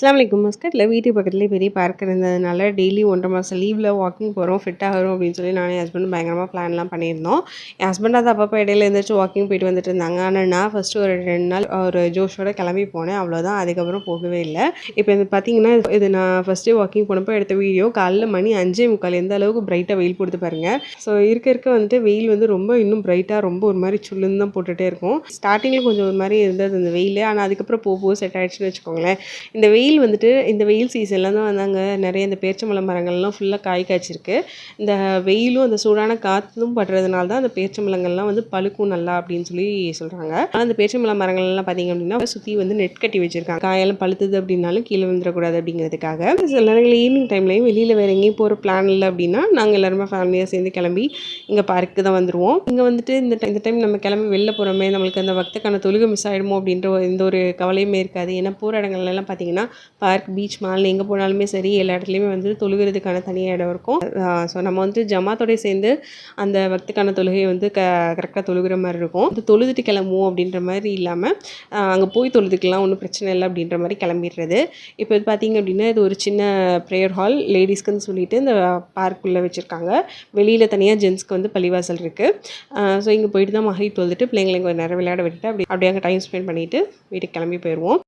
அஸ்லாம் மஸ்கட்டில் வீட்டு பக்கத்துலேயே பெரிய பார்க் இருந்ததுனால டெய்லி ஒன்றரை மாதம் லீவில் வாக்கிங் போகிறோம் ஃபிட் ஆகிறோம் அப்படின்னு சொல்லி நான் என் ஹஸ்பண்ட் பயங்கரமாக பிளான்லாம் பண்ணியிருந்தோம். என் ஹஸ்பண்ட் அது அப்பப்போ இடையில எழுந்திரிச்சு வாக்கிங் போயிட்டு வந்துட்டு இருந்தாங்க. ஆனால் நான் ஃபஸ்ட்டு ஒரு ரெண்டு நாள் ஒரு ஜோஷோட கிளம்பி போனேன். அவ்வளோதான் அதுக்கப்புறம் போகவே இல்லை. இப்போ இது பார்த்தீங்கன்னா இது நான் ஃபஸ்ட்டு வாக்கிங் போனப்போ எடுத்த வீடியோ காலைல மணி அஞ்சே முக்கால். எந்த அளவுக்கு பிரைட்டாக வெயில் கொடுத்து பாருங்கள் ஸோ இருக்க இருக்க வந்துட்டு வெயில் வந்து ரொம்ப இன்னும் பிரைட்டாக ரொம்ப ஒரு மாதிரி சுள்ளுன்னு தான் போட்டுகிட்டே இருக்கும். ஸ்டார்டிங்கில் கொஞ்சம் ஒரு மாதிரி இருந்தது அந்த வெயில். ஆனால் அதுக்கப்புறம் போக போக செட் ஆகிடுச்சுன்னு வச்சுக்கோங்களேன். இந்த வெயில் வந்துட்டு இந்த வெயில் சீசனில் தான் வந்தாங்க. நிறைய இந்த பேரிச்சம்பழம் மரங்கள்லாம் ஃபுல்லாக காய் காய்ச்சிருக்கு. இந்த வெயிலும் அந்த சூடான காற்றும் படுறதுனால தான் அந்த பேரிச்சம்பழங்கள்லாம் வந்து பழுக்கும் நல்லா அப்படின்னு சொல்லி சொல்கிறாங்க ஆனால் அந்த பேரிச்சம்பழம் மரங்கள்லாம் பார்த்தீங்க அப்படின்னா சுற்றி வந்து நெட் கட்டி வச்சுருக்காங்க. காயெல்லாம் பழுத்துது அப்படின்னாலும் கீழே வந்துடக்கூடாது அப்படிங்கிறதுக்காக. சில நேரங்கள் ஈவினிங் டைம்லையும் வெளியில் வேறு எங்கேயும் போகிற பிளான் இல்லை அப்படின்னா நாங்கள் எல்லாருமே ஃபேமிலியாக சேர்ந்து கிளம்பி இங்கே பார்க்கு தான் வந்துடுவோம் இங்கே வந்துட்டு இந்த இந்த டைம் நம்ம கிளம்பி வெளில போகிறோமே நம்மளுக்கு அந்த பக்தக்கான தொழுகை மிஸ் ஆகிடுமோ அப்படின்ற ஒரு- எந்த ஒரு கவலையுமே இருக்காது. ஏன்னா போகிற இடங்கள்லாம் பார்த்தீங்கன்னா பார்க் பீச் மால் எங்கே போனாலுமே சரி எல்லா இடத்துலையுமே வந்து தொழுகிறதுக்கான தனியாக இடம் இருக்கும். ஸோ நம்ம வந்து ஜமாத்தோடய சேர்ந்து அந்த பக்துக்கான தொழுகையை வந்து க கரெக்டாக தொழுகிற மாதிரி இருக்கும். அது தொழுதுட்டு கிளம்புவோம் அப்படின்ற மாதிரி இல்லாமல் அங்கே போய் தொழுதுக்கலாம் ஒன்றும் பிரச்சனை இல்லை அப்படின்ற மாதிரி கிளம்பிடுறது. இப்போ இது பார்த்தீங்க அப்படின்னா இது ஒரு சின்ன ப்ரேயர் ஹால் லேடிஸ்க்குன்னு சொல்லிட்டு இந்த பார்க்குள்ளே வச்சுருக்காங்க. வெளியில் தனியாக ஜென்ஸ்க்கு வந்து பள்ளிவாசல் இருக்குது ஸோ இங்கே போயிட்டு தான் மஹரி தொழுதுட்டு பிள்ளைங்களை கொஞ்சம் நேரம் விளையாட விட்டுட்டு அப்படி அப்படியே அங்கே டைம் ஸ்பெண்ட் பண்ணிவிட்டு வீட்டுக்கு கிளம்பி போயிடுவோம்